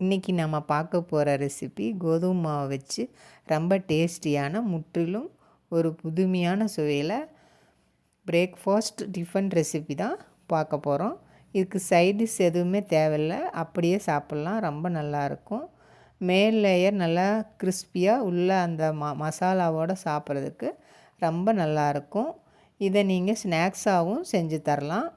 இன்றைக்கி நம்ம பார்க்க போகிற ரெசிபி கோதுமை மாவை வச்சு ரொம்ப டேஸ்டியான முற்றிலும் ஒரு புதுமையான சுவையில் பிரேக்ஃபாஸ்ட் டிஃபன் ரெசிபி தான் பார்க்க போகிறோம் இதுக்கு சைடிஷ் எதுவுமே தேவையில்லை. அப்படியே சாப்பிட்லாம். ரொம்ப நல்லாயிருக்கும் மேல் லேயர் நல்லா கிறிஸ்பியாக உள்ள அந்த ம மசாலாவோடு சாப்பிட்றதுக்கு ரொம்ப நல்லாயிருக்கும் இதை நீங்கள் ஸ்நாக்ஸாகவும் செஞ்சு தரலாம்.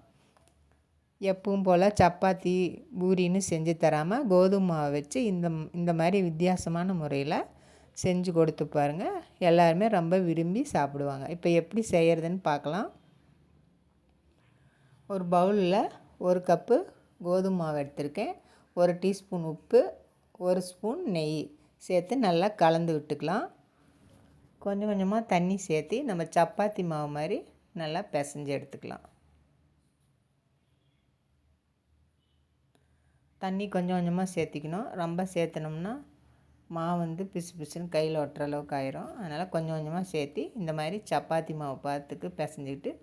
எப்பவும் போல் சப்பாத்தி பூரின்னு செஞ்சு தராமல் கோதுமை மாவை வச்சு இந்த இந்த மாதிரி வித்தியாசமான முறையில் செஞ்சு கொடுத்து பாருங்கள் எல்லாருமே ரொம்ப விரும்பி சாப்பிடுவாங்க. இப்போ எப்படி செய்கிறதுன்னு பார்க்கலாம். ஒரு பவுலில் ஒரு கப்பு கோதுமை மாவு எடுத்திருக்கேன். ஒரு டீஸ்பூன் உப்பு ஒரு ஸ்பூன் நெய் சேர்த்து நல்லா கலந்து விட்டுக்கலாம். கொஞ்சம் கொஞ்சமாக தண்ணி சேர்த்து நம்ம சப்பாத்தி மாவு மாதிரி நல்லா பிசைஞ்சு எடுத்துக்கலாம். தண்ணி கொஞ்சம் கொஞ்சமாக சேர்த்திக்கணும். ரொம்ப சேர்த்தனோம்னா மாவு வந்து பிசு பிசுன்னு கையில் ஒட்டுற அளவுக்கு ஆயிரும். அதனால் கொஞ்சம் கொஞ்சமாக சேர்த்தி இந்த மாதிரி சப்பாத்தி மாவு பார்த்துக்கு பிசைஞ்சிக்கிட்டு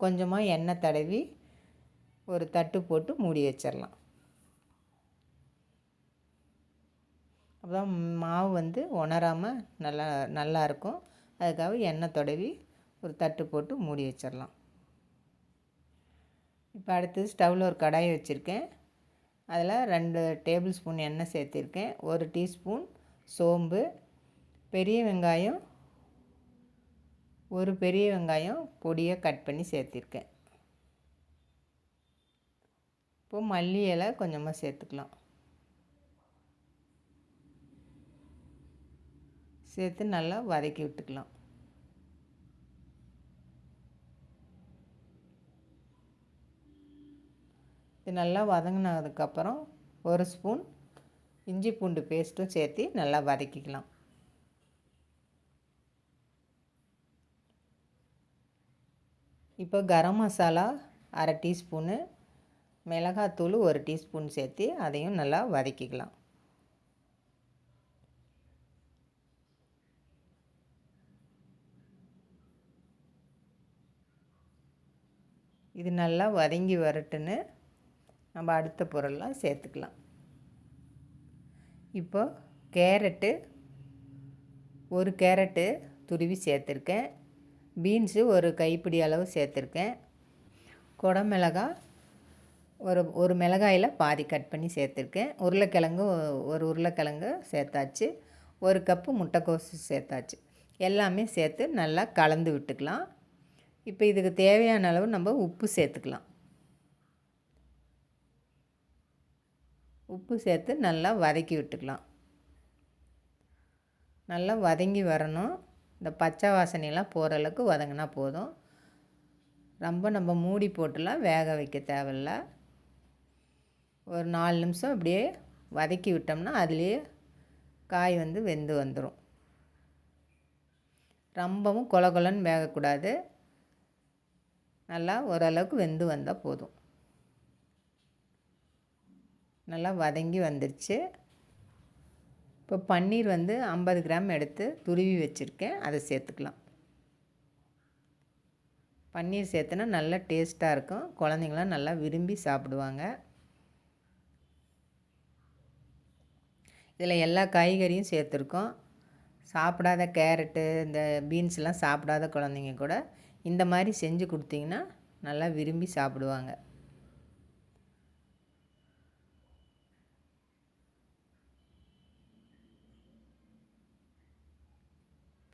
கொஞ்சமாக எண்ணெய் தடவி ஒரு தட்டு போட்டு மூடி வச்சிடலாம் அப்போ மாவு வந்து உணராமல் நல்லா நல்லாயிருக்கும் அதுக்காக எண்ணெய் தடவி ஒரு தட்டு போட்டு மூடி வச்சிடலாம் இப்போ அடுத்தது ஸ்டவ்வில் ஒரு கடாயை வச்சுருக்கேன். அதில் ரெண்டு டேபிள் ஸ்பூன் எண்ணெய் சேர்த்திருக்கேன். ஒரு டீஸ்பூன் சோம்பு பெரிய வெங்காயம் ஒரு பெரிய வெங்காயம் பொடியை கட் பண்ணி சேர்த்திருக்கேன். இப்போது மல்லி இலை கொஞ்சமாக சேர்த்துக்கலாம். சேர்த்து நல்லா வதக்கி விட்டுக்கலாம். இது நல்லா வதங்கினதுக்கப்புறம் ஒரு ஸ்பூன் இஞ்சி பூண்டு பேஸ்ட்டும் சேர்த்து நல்லா வதக்கிக்கலாம். இப்போ கரம் மசாலா அரை டீஸ்பூனு மிளகாத்தூள் ஒரு டீஸ்பூன் சேர்த்து அதையும் நல்லா வதக்கிக்கலாம். இது நல்லா வதங்கி வரட்டுன்னு நம்ம அடுத்த பொருள்லாம் சேர்த்துக்கலாம். இப்போ கேரட்டு ஒரு கேரட்டு துருவி சேர்த்துருக்கேன். பீன்ஸு ஒரு கைப்பிடி அளவு சேர்த்துருக்கேன். குடமிளகா ஒரு ஒரு மிளகாயில் பாதி கட் பண்ணி சேர்த்துருக்கேன். உருளைக்கிழங்கு ஒரு உருளைக்கிழங்கு சேர்த்தாச்சு. ஒரு கப்பு முட்டைக்கோசு சேர்த்தாச்சு. எல்லாமே சேர்த்து நல்லா கலந்து விட்டுக்கலாம். இப்போ இதுக்கு தேவையான அளவு நம்ம உப்பு சேர்த்துக்கலாம். உப்பு சேர்த்து நல்லா வதக்கி விட்டுக்கலாம். நல்லா வதங்கி வரணும். இந்த பச்சை வாசனையெல்லாம் போகிற அளவுக்கு வதங்கினா போதும். ரொம்ப நம்ம மூடி போட்டுலாம் வேக வைக்க தேவையில்ல. ஒரு நாலு நிமிஷம் அப்படியே வதக்கி விட்டோம்னா அதுலேயே காய் வந்து வெந்து வந்துடும் ரொம்பவும் கொல கொலன்னு வேகக்கூடாது. நல்லா ஓரளவுக்கு வெந்து வந்தால் போதும். நல்லா வதங்கி வந்துருச்சு. இப்போ பன்னீர் வந்து ஐம்பது கிராம் எடுத்து துருவி வச்சுருக்கேன். அதை சேர்த்துக்கலாம். பன்னீர் சேர்த்துனா நல்லா டேஸ்ட்டாக இருக்கும். குழந்தைங்களாம் நல்லா விரும்பி சாப்பிடுவாங்க. இதில் எல்லா காய்கறியும் சேர்த்துருக்கோம். சாப்பிடாத கேரட்டு இந்த பீன்ஸ்லாம் சாப்பிடாத குழந்தைங்க கூட இந்த மாதிரி செஞ்சு கொடுத்தீங்கன்னா நல்லா விரும்பி சாப்பிடுவாங்க.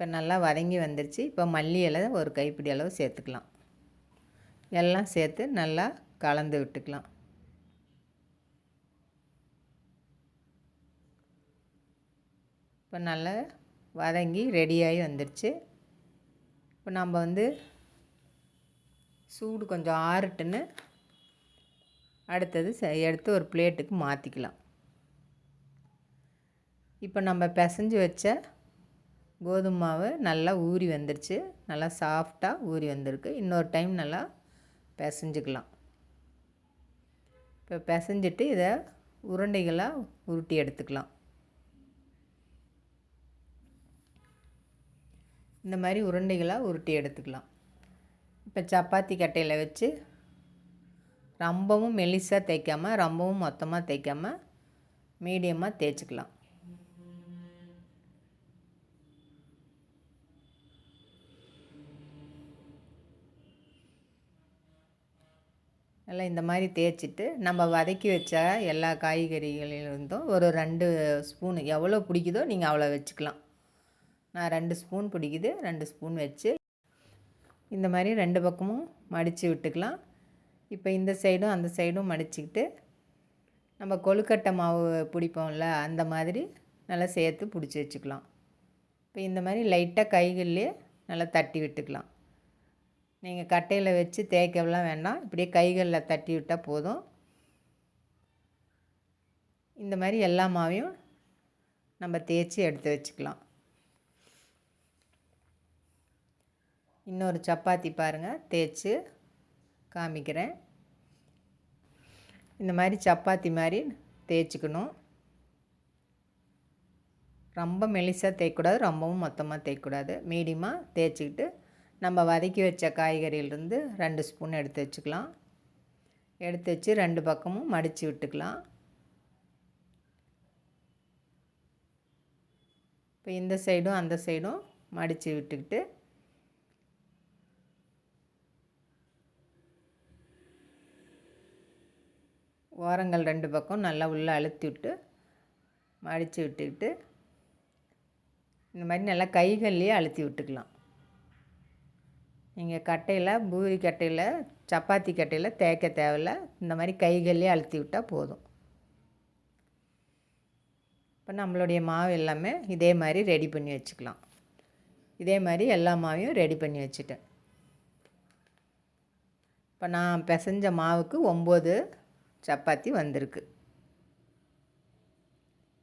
இப்போ நல்லா வதங்கி வந்துருச்சு. இப்போ மல்லி இலை ஒரு கைப்பிடி அளவு சேர்த்துக்கலாம். எல்லாம் சேர்த்து நல்லா கலந்து விட்டுக்கலாம். இப்போ நல்லா வதங்கி ரெடியாகி வந்துருச்சு. இப்போ நம்ம வந்து சூடு கொஞ்சம் ஆறுட்டுன்னு அடுத்தது எடுத்து ஒரு பிளேட்டுக்கு மாற்றிக்கலாம் இப்போ நம்ம பிசைஞ்சு வச்ச கோதுமை மாவு நல்லா ஊறி வந்துருச்சு. நல்லா சாஃப்டாக ஊறி வந்திருக்கு. இன்னொரு டைம் நல்லா பிசைஞ்சுக்கலாம். இப்போ பிசைஞ்சிட்டு இதை உருண்டைகளாக உருட்டி எடுத்துக்கலாம். இந்த மாதிரி உருண்டைகளாக உருட்டி எடுத்துக்கலாம். இப்போ சப்பாத்தி கட்டையில் வச்சு ரொம்பவும் மெலிசாக தைக்காமல் ரொம்பவும் மொத்தமாக தைக்காமல் மீடியமாக தேய்ச்சிக்கலாம். நல்லா இந்த மாதிரி தேய்ச்சிட்டு நம்ம வதக்கி வச்ச எல்லா காய்கறிகளிலிருந்தும் ஒரு ரெண்டு ஸ்பூன் எவ்வளோ பிடிக்குதோ நீங்கள் அவ்வளோ வச்சுக்கலாம். நான் ரெண்டு ஸ்பூன் பிடிக்குது ரெண்டு ஸ்பூன் வச்சு இந்த மாதிரி ரெண்டு பக்கமும் மடித்து விட்டுக்கலாம். இப்போ இந்த சைடும் அந்த சைடும் மடிச்சுக்கிட்டு நம்ம கொழுக்கட்டை மாவு பிடிப்போம்ல அந்த மாதிரி நல்லா சேர்த்து பிடிச்சி வச்சுக்கலாம். இப்போ இந்த மாதிரி லைட்டாக கைகள்லேயே நல்லா தட்டி விட்டுக்கலாம். நீங்கள் கட்டையில் வச்சு தேய்க்கலாம் வேண்டாம். இப்படியே கைகளில் தட்டி விட்டால் போதும். இந்த மாதிரி எல்லா மாவையும் நம்ம தேய்ச்சி எடுத்து வச்சுக்கலாம். இன்னொரு சப்பாத்தி பாருங்கள் தேய்ச்சி காமிக்கிறேன். இந்த மாதிரி சப்பாத்தி மாதிரி தேய்ச்சிக்கணும். ரொம்ப மெலிசாக தேய்க்கூடாது ரொம்பவும் மொத்தமாக தேய்க்கூடாது மீடியமாக தேய்ச்சிக்கிட்டு நம்ம வதக்கி வச்ச காய்கறியிலிருந்து ரெண்டு ஸ்பூன் எடுத்து வச்சுக்கலாம். எடுத்து வச்சு ரெண்டு பக்கமும் மடித்து விட்டுக்கலாம். இப்போ இந்த சைடும் அந்த சைடும் மடித்து விட்டுக்கிட்டு ஓரங்கள் ரெண்டு பக்கம் நல்லா உள்ளே அழுத்தி விட்டு மடித்து விட்டுக்கிட்டு இந்த மாதிரி நல்லா கைகள்லேயே அழுத்தி விட்டுக்கலாம். நீங்கள் கட்டையில் பூரி கட்டையில் சப்பாத்தி கட்டையில் தேய்க்க தேவையில்ல. இந்த மாதிரி கைகள்லேயே அழுத்தி விட்டால் போதும். இப்போ நம்மளுடைய மாவு எல்லாமே இதே மாதிரி ரெடி பண்ணி வச்சுக்கலாம். இதே மாதிரி எல்லா மாவையும் ரெடி பண்ணி வச்சுட்டேன். இப்போ நான் பிசைஞ்ச மாவுக்கு ஒம்பது சப்பாத்தி வந்திருக்கு.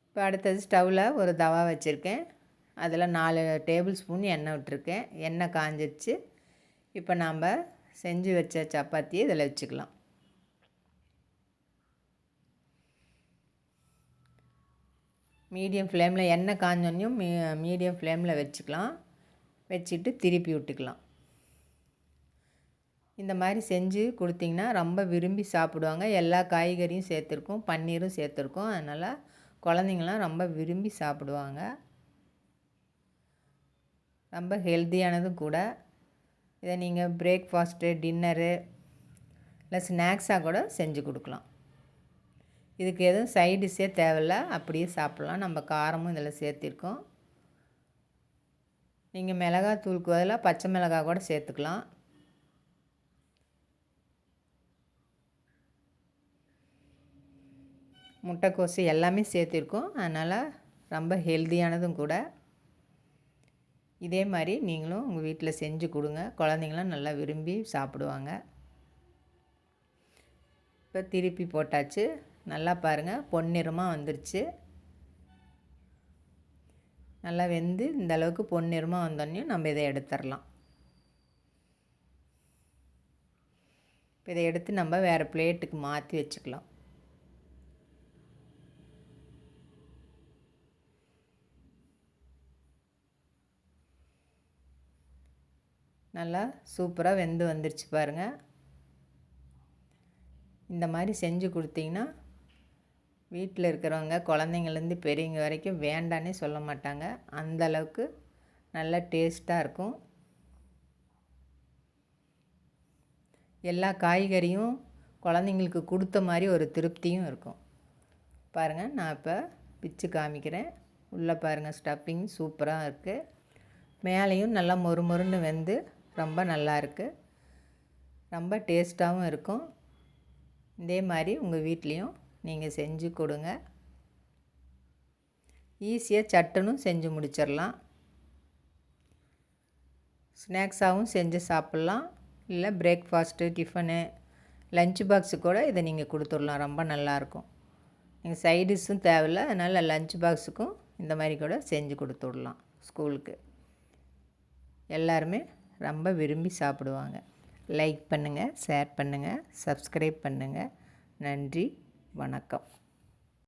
இப்போ அடுத்தது ஸ்டவ்வில் ஒரு தவா வச்சுருக்கேன். அதில் நாலு டேபிள் ஸ்பூன் எண்ணெய் விட்டுருக்கேன். எண்ணெய் காஞ்சிச்சு இப்போ நாம் செஞ்சு வச்ச சப்பாத்தியை இதில் வச்சுக்கலாம். மீடியம் ஃப்ளேமில் எண்ணெய் காஞ்சோன்னையும் மீ மீடியம் ஃப்ளேமில் வச்சுக்கலாம். வச்சுட்டு திருப்பி விட்டுக்கலாம். இந்த மாதிரி செஞ்சு கொடுத்திங்கன்னா ரொம்ப விரும்பி சாப்பிடுவாங்க. எல்லா காய்கறியும் சேர்த்துருக்கோம் பன்னீரும் சேர்த்துருக்கோம். அதனால் குழந்தைங்களாம் ரொம்ப விரும்பி சாப்பிடுவாங்க. ரொம்ப ஹெல்த்தியானதும் கூட. இதை நீங்கள் பிரேக்ஃபாஸ்ட்டு டின்னரு இல்லை ஸ்நாக்ஸாக கூட செஞ்சு கொடுக்கலாம். இதுக்கு எதுவும் சைடிஷ்ஷே தேவையில்ல. அப்படியே சாப்பிட்லாம். நம்ம காரமும் இதில் சேர்த்திருக்கோம். நீங்கள் மிளகாத்தூளுக்கு பதிலாக பச்சை மிளகாய் கூட சேர்த்துக்கலாம். முட்டைக்கோசு எல்லாமே சேர்த்துருக்கோம். அதனால் ரொம்ப ஹெல்த்தியானதும் கூட. இதே மாதிரி நீங்களும் உங்கள் வீட்டில் செஞ்சு கொடுங்க. குழந்தைங்களாம் நல்லா விரும்பி சாப்பிடுவாங்க. இப்போ திருப்பி போட்டாச்சு. நல்லா பாருங்கள் பொன்னிறமாக வந்துருச்சு. நல்லா வெந்து இந்த அளவுக்கு பொன்னிறமாக வந்தோடனே நம்ம இதை எடுத்துடலாம் இப்போ இதை எடுத்து நம்ம வேறு பிளேட்டுக்கு மாற்றி வச்சுக்கலாம். நல்லா சூப்பராக வெந்து வந்துருச்சு பாருங்கள் இந்த மாதிரி செஞ்சு கொடுத்தீங்கன்னா வீட்டில் இருக்கிறவங்க குழந்தைங்கள்லேருந்து பெரியவங்க வரைக்கும் வேண்டானே சொல்ல மாட்டாங்க. அந்த அளவுக்கு நல்லா டேஸ்ட்டாக இருக்கும். எல்லா காய்கறியும் குழந்தைங்களுக்கு கொடுத்த மாதிரி ஒரு திருப்தியும் இருக்கும். பாருங்கள் நான் இப்போ பிச்சு காமிக்கிறேன். உள்ளே பாருங்கள் ஸ்டப்பிங் சூப்பராக இருக்குது மேலேயும் நல்லா மொறு மொறுன்னு வெந்து ரொம்ப நல்லாயிருக்கு ரொம்ப டேஸ்ட்டாகவும் இருக்கும். இதே மாதிரி உங்கள் வீட்லேயும் நீங்கள் செஞ்சு கொடுங்க. ஈஸியாக சட்டுனும் செஞ்சு முடிச்சிடலாம் ஸ்நாக்ஸாகவும் செஞ்சு சாப்பிட்லாம். இல்லை பிரேக்ஃபாஸ்ட்டு டிஃபனு லஞ்ச் பாக்ஸு கூட இதை நீங்கள் கொடுத்துடலாம் ரொம்ப நல்லாயிருக்கும் நீங்கள் சைடிஷும் தேவையில்ல. அதனால் லஞ்ச் பாக்ஸுக்கும் இந்த மாதிரி கூட செஞ்சு கொடுத்துடலாம் ஸ்கூலுக்கு எல்லாருமே ரொம்ப விரும்பி சாப்பிடுவாங்க. லைக் பண்ணுங்கள் ஷேர் பண்ணுங்கள் சப்ஸ்கிரைப் பண்ணுங்கள் நன்றி வணக்கம்.